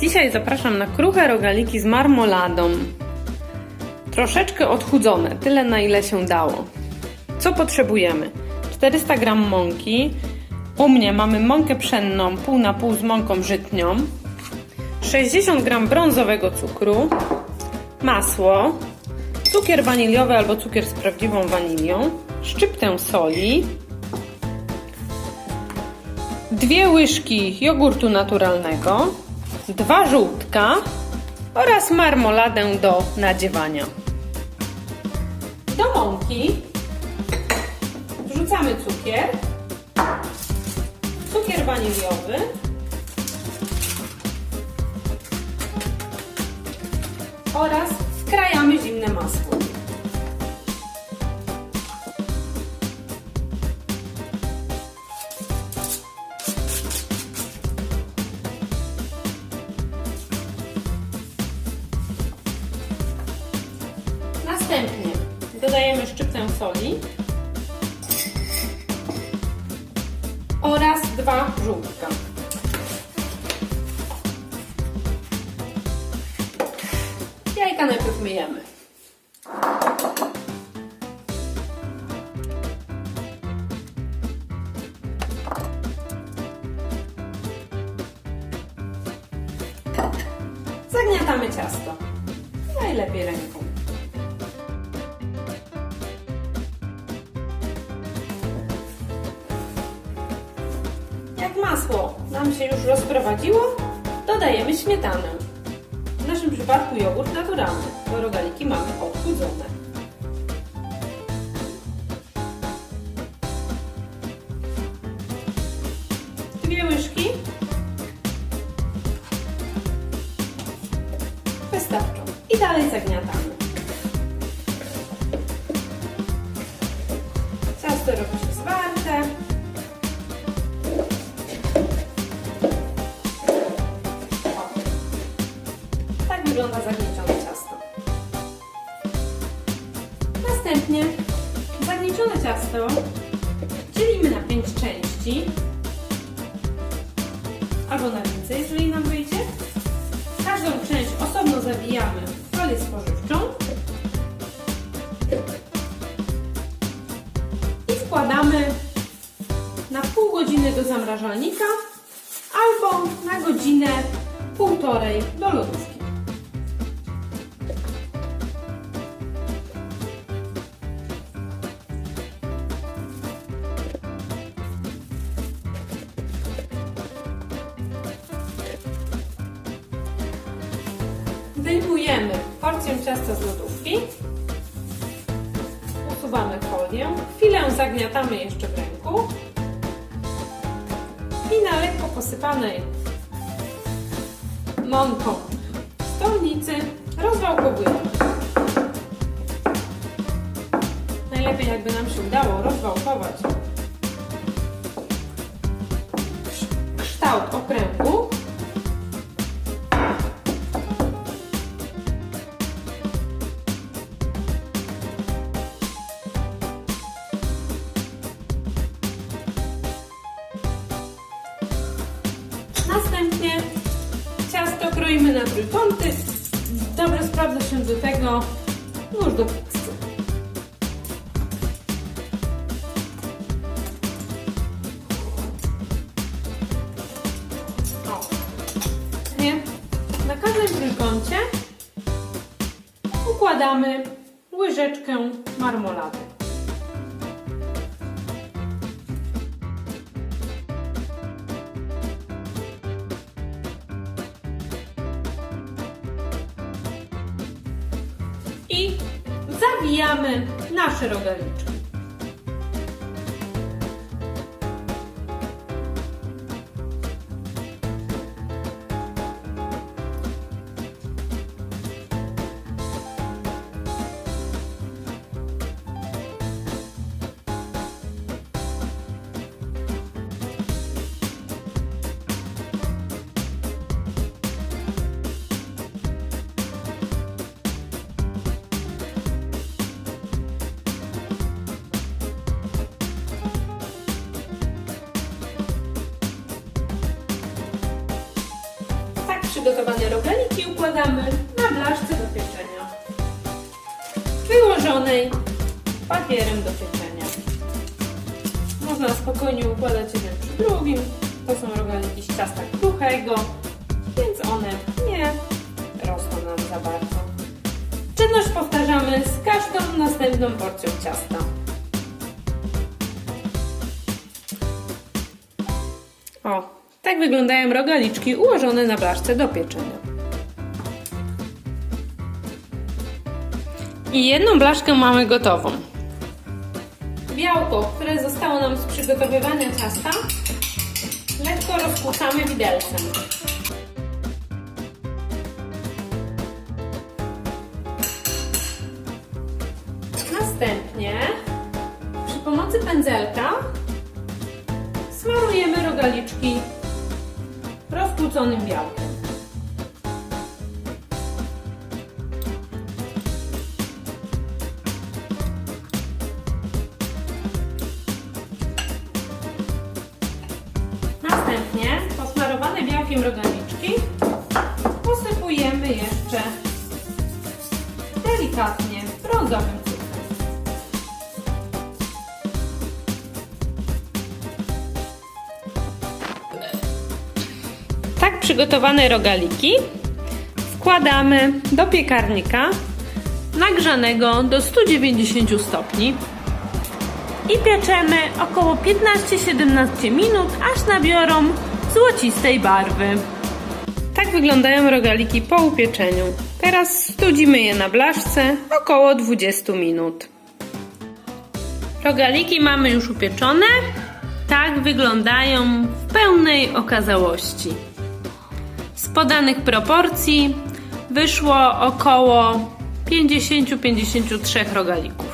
Dzisiaj zapraszam na kruche rogaliki z marmoladą. Troszeczkę odchudzone, tyle na ile się dało. Co potrzebujemy? 400 g mąki. U mnie mamy mąkę pszenną pół na pół z mąką żytnią. 60 g brązowego cukru. Masło. Cukier waniliowy albo cukier z prawdziwą wanilią. Szczyptę soli. Dwie łyżki jogurtu naturalnego, dwa żółtka oraz marmoladę do nadziewania. Do mąki wrzucamy cukier, cukier waniliowy, oraz wkrajamy zimne masło. Soli oraz dwa żółtka. Jajka najpierw myjemy. Zagniatamy ciasto. Najlepiej ręką. Masło nam się już rozprowadziło, dodajemy śmietanę. W naszym przypadku jogurt naturalny, bo rogaliki mamy odchudzone. Dwie łyżki. Wystarczą. I dalej zagniatamy. Wygląda zagniecione ciasto. Następnie zagniecione ciasto dzielimy na 5 części albo na więcej, jeżeli nam wyjdzie. Każdą część osobno zawijamy w folię spożywczą i wkładamy na pół godziny do zamrażalnika albo na godzinę półtorej do lodówki. Wyjmujemy porcję ciasta z lodówki. Usuwamy folię. Chwilę zagniatamy jeszcze w ręku. I na lekko posypanej mąką stolnicy rozwałkowujemy. Najlepiej jakby nam się udało rozwałkować kształt okręgu. Kroimy na trójkąty. Dobrze sprawdza się do tego nóż do pizzy. O. Nie? Na każdym trójkącie układamy łyżeczkę marmolady. I zawijamy nasze rogaliczki. Przygotowane rogaliki układamy na blaszce do pieczenia. Wyłożonej papierem do pieczenia. Można spokojnie układać jeden przy drugim. To są rogaliki z ciasta kruchego, więc one nie rosną nam za bardzo. Czynność powtarzamy z każdą następną porcją ciasta. O, tak wyglądają rogaliczki ułożone na blaszce do pieczenia. I jedną blaszkę mamy gotową. Białko, które zostało nam z przygotowywania ciasta, lekko rozpuszczamy widelcem. Następnie przy pomocy pędzelka smarujemy rogaliczki rozpłuconym białkiem. Następnie posmarowane białkiem rogaliczki posypujemy jeszcze delikatnie brązowym Tak przygotowane rogaliki wkładamy do piekarnika nagrzanego do 190 stopni i pieczemy około 15-17 minut, aż nabiorą złocistej barwy. Tak wyglądają rogaliki po upieczeniu. Teraz studzimy je na blaszce około 20 minut. Rogaliki mamy już upieczone. Tak wyglądają w pełnej okazałości. Podanych proporcji wyszło około 50-53 rogalików.